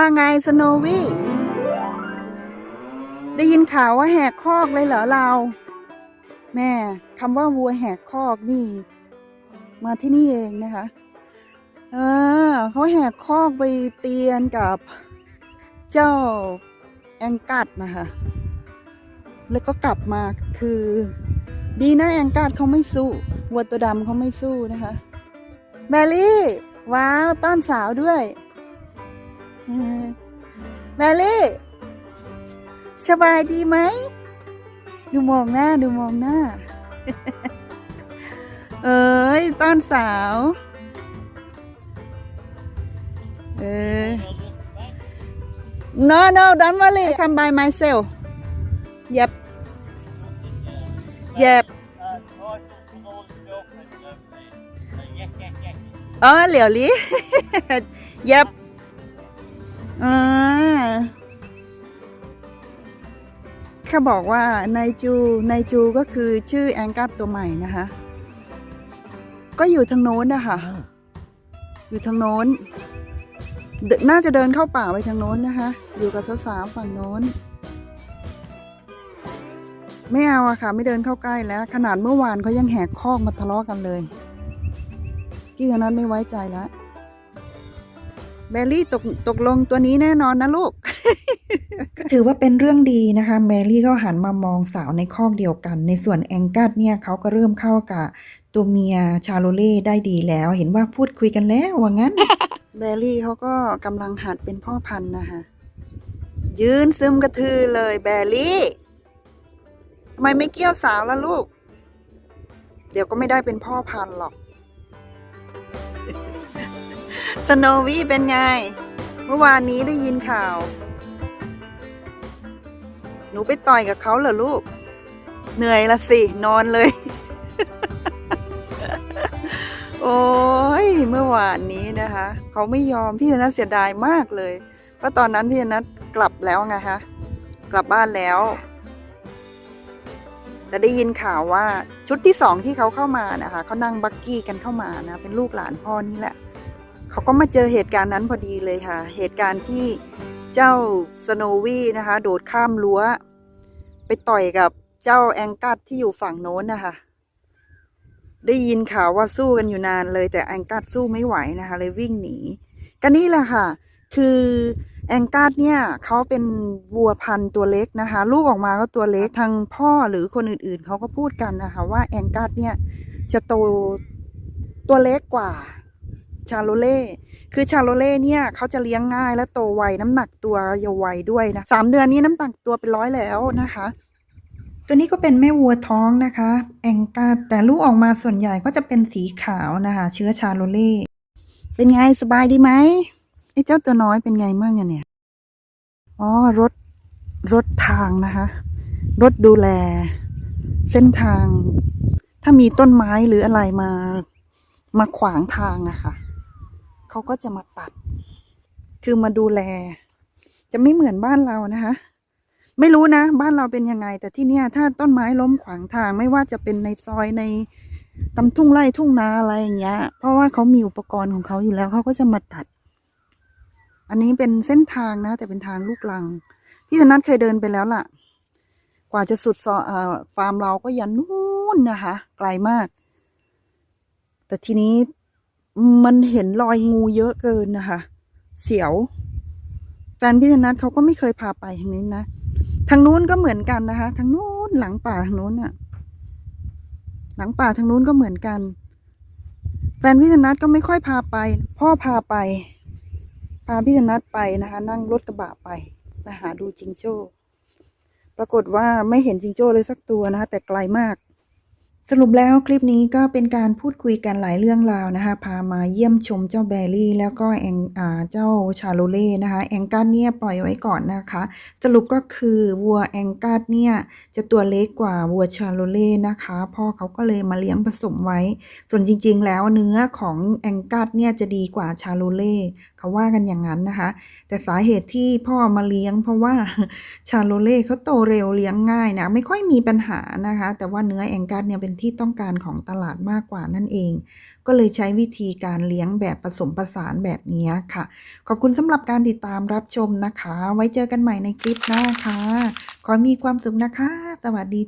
ว่าไงสโนวี่ได้ยินข่าวว่าแหกคอกเลยเหรอเรา แม่คำว่าวัวแหกคอกนี่ มาที่นี่เองนะคะเออเขาแหกคอกไปเตียนกับเจ้าแองกัดนะคะ แล้วก็กลับมาคือ ดีนะแองกัดเขาไม่สู้วัวตัวดำเขาไม่สู้นะคะ แบลลี่ ว้าว ต้อนสาวด้วย แบลลี่สบายดีไหม ดูมองหน้าดูมองหน้า เอ้ยต้อนสาว เออ no no don't worry I come by myself yep yep Uh, I thought from all the girlfriends, uh, they, they yak, yak, yak. อ๋อเหลียวลิยับ อ่าเขาบอกว่านายจูนายจูก็คือชื่อแองกัสตัวใหม่นะคะ ก็อยู่ทางโน้นนะคะ อยู่ทางโน้นเดน่าจะเดินเข้าป่าไปทางโน้นนะคะ อยู่กับสาวๆฝั่งโน้น ไม่เอาอะค่ะ ไม่เดินเข้าใกล้แล้ว ขนาดเมื่อวานเขายังแหกคอกมาทะเลาะกันเลยพี่คนนั้นไม่ไว้ใจแล้ว แบลลี่ตกตกลงตัวนี้แน่นอนนะลูก ก็ถือว่าเป็นเรื่องดีนะคะแมรี่ก็หันมามองสาวในคอกเดียวกัน ในส่วนแองกัสเนี่ยเขาก็เริ่มเข้ากับตัวเมียชาโลเล่ได้ดีแล้ว เห็นว่าพูดคุยกันแล้วว่างั้นแบลลี่เขาก็กำลังหัดเป็นพ่อพันธุ์นะคะยืนซึมกระทือเลยแบลลี่ทำไมไม่เกี้ยวสาวล่ะลูก เดี๋ยวก็ไม่ได้เป็นพ่อพันธุ์หรอก สโนวี่เป็นไง เมื่อวานนี้ได้ยินข่าว หนูไปต่อยกับเขาเหรอลูก เหนื่อยละสิ นอนเลย โอ้ยเมื่อวานนี้นะคะ เขาไม่ยอมพี่ธนัทเสียดายมากเลย เพราะตอนนั้นพี่ธนัทกลับแล้วไงคะกลับบ้านแล้วแต่ได้ยินข่าวว่าชุดที่สองที่เขาเข้ามานะคะเขานั่งบักกี้กันเข้ามานะ เป็นลูกหลานพ่อนี่แหละ เขาก็มาเจอเหตุการณ์นั้นพอดีเลยค่ะ เหตุการณ์ที่เจ้าสโนวี่นะคะ โดดข้ามรั้ว ไปต่อยกับเจ้าแองกัสที่อยู่ฝั่งโน้นนะคะ ได้ยินข่าวว่าสู้กันอยู่นานเลย แต่แองกัสสู้ไม่ไหวนะคะ เลยวิ่งหนีก็นี่แหละค่ะ คือแองกัสเนี่ยเขาเป็นวัวพันธุ์ตัวเล็กนะคะ ลูกออกมาก็ตัวเล็กทางพ่อหรือคนอื่นๆเขาก็พูดกันนะคะ ว่าแองกัสเนี่ยจะโตตัวเล็กกว่า ชาโลเล่คือชาโลเล่เนี่ยเขาจะเลี้ยงง่ายและโตไวน้ำหนักตัวเยาว์วัยด้วยนะสามเดือนนี้น้ำหนักตัวเป็นร้อยแล้วนะคะ ตัวนี้ก็เป็นแม่วัวท้องนะคะ แองกาแต่ลูกออกมาส่วนใหญ่ก็จะเป็นสีขาวนะคะ เชื้อชาโลเล่เป็นไงสบายดีไหมไอ้เจ้าตัวน้อยเป็นไงมั่งอะเนี่ยอ๋อรถรถทางนะคะ รถดูแล เส้นทาง ถ้ามีต้นไม้หรืออะไรมามาขวางทางอะค่ะ เขาก็จะมาตัด คือมาดูแล จะไม่เหมือนบ้านเรานะคะ ไม่รู้นะ บ้านเราเป็นยังไง แต่ที่เนี่ย ถ้าต้นไม้ล้มขวางทาง ไม่ว่าจะเป็นในซอยในตำทุ่งไร่ทุ่งนาอะไรอย่างเงี้ย เพราะว่าเขามีอุปกรณ์ของเขาอยู่แล้วเขาก็จะมาตัด อันนี้เป็นเส้นทางนะ แต่เป็นทางลูกลัง พี่ธนัทเคยเดินไปแล้วล่ะ กว่าจะสุดซอยเอ่อฟาร์มเราก็ยันนู่นนะคะ ไกลมาก แต่ทีนี้ มันเห็นรอยงูเยอะเกินนะคะ เสียว แฟนพี่ธนัทเขาก็ไม่เคยพาไปทางนี้นะ ทางนู้นก็เหมือนกันนะคะ ทางนู้นหลังป่าทางนู้นน่ะหลังป่าทางนู้นก็เหมือนกัน แฟนพี่ธนัทก็ไม่ค่อยพาไป พ่อพาไป พาพี่ธนัทไปนะคะ นั่งรถกระบะไปไปหาดูจิงโจ้ ปรากฏว่าไม่เห็นจิงโจ้เลยสักตัวนะคะแต่ไกลมาก สรุปแล้วคลิปนี้ก็เป็นการพูดคุยกันหลายเรื่องราวนะคะ พามาเยี่ยมชมเจ้าแบรี่ แล้วก็แองเจ้าชาโลเล่นะคะ แองกัสเนี่ยปล่อยไว้ก่อนนะคะ สรุปก็คือวัวแองกัสเนี่ยจะตัวเล็กกว่าวัวชาโลเล่นะคะ พ่อเขาก็เลยมาเลี้ยงผสมไว้ ส่วนจริงๆ แล้วเนื้อของแองกัสเนี่ยจะดีกว่าชาโลเล่เขาว่ากันอย่างนั้นนะคะ แต่สาเหตุที่พ่ออามาเลี้ยง เพราะว่าชาโลเล่เขาโตเร็วเลี้ยงง่ายนะไม่ค่อยมีปัญหานะคะ แต่ว่าเนื้อแองกัสเนี่ยเป็นที่ต้องการของตลาดมากกว่านั่นเอง ก็เลยใช้วิธีการเลี้ยงแบบผสมผสานแบบนี้ค่ะ ขอบคุณสำหรับการติดตามรับชมนะคะ ไว้เจอกันใหม่ในคลิปหน้าค่ะขอมีความสุขนะคะ สวัสดี